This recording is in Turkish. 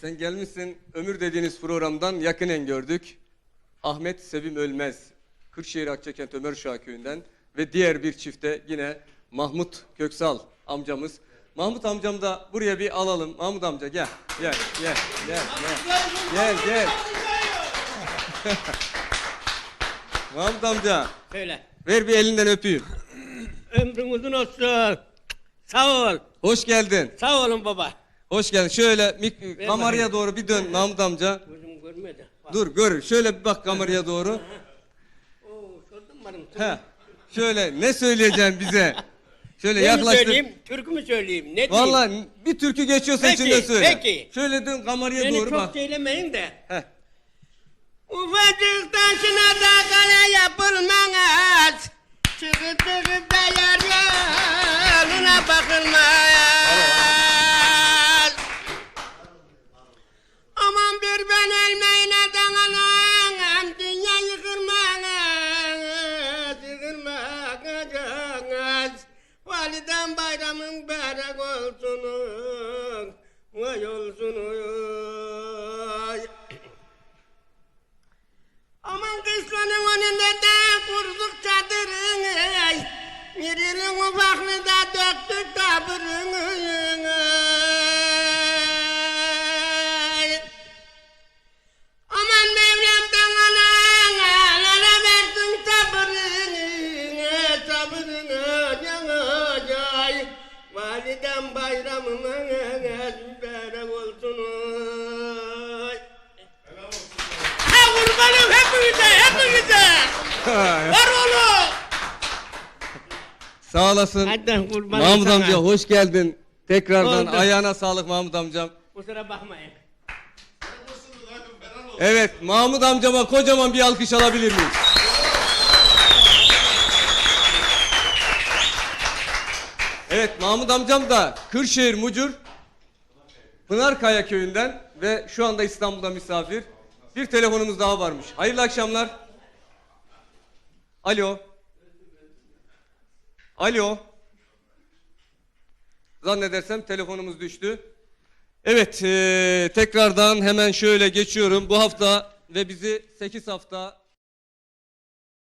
Sen gelmişsin ömür dediğiniz programdan yakinen gördük. Ahmet Sevim Ölmez, Kırşehir Akçakent Ömer Şah Köyü'nden ve diğer bir çifte yine Mahmut Köksal amcamız. Mahmut amcam da buraya bir alalım. Mahmut amca gel, gel, gel, gel, gel, gel, gel. Mahmut amca, Söyle. ver bir elinden öpeyim. Ömrün uzun olsun. Sağ ol. Hoş geldin, Sağ olun baba. Hoş geldin. Şöyle mik- kameraya doğru bir dön Mahmut amca. Gözüm görmedi. Bak. Dur gör, şöyle bir bak kameraya doğru. Oo, sordun bana. He. Şöyle ne söyleyeceksin bize? Şöyle Ne yaklaştır. söyleyeyim? Türkü mü söyleyeyim? Ne diyeyim? Vallahi bir türkü geçiyorsa Peki, içinde söyle. peki. Şöyle dön kameraya Beni doğru çok bak. söylemeyin de. Heh. Ufacık taşına da kale yapılmaz. Çıkıp çıkıp da yar yoluna bakılmaz. Yıkılmaz. Validen bayramın berek olsun, vay olsun oy. Aman kışlanın önünde de kurduk çadırını Mirinin ufaklı da döktük tabırını Validem bayramıma mübarek olsun oy. Ha kurbanım hepinize, hepinize. Var oğlum. Sağ olasın. Hadi kurbanım Mahmut sana. amca hoş geldin. Tekrardan Oldu. ayağına sağlık Mahmut amcam. Kusura bakmayın. Evet Mahmut amcama kocaman bir alkış alabilir miyiz? Evet Mahmut amcam da Kırşehir Mucur Pınarkaya köyünden ve şu anda İstanbul'da misafir. Bir telefonumuz daha varmış. Hayırlı akşamlar. Alo. Alo. Zannedersem telefonumuz düştü. Evet, eee, tekrardan hemen şöyle geçiyorum. Bu hafta ve bizi 8 hafta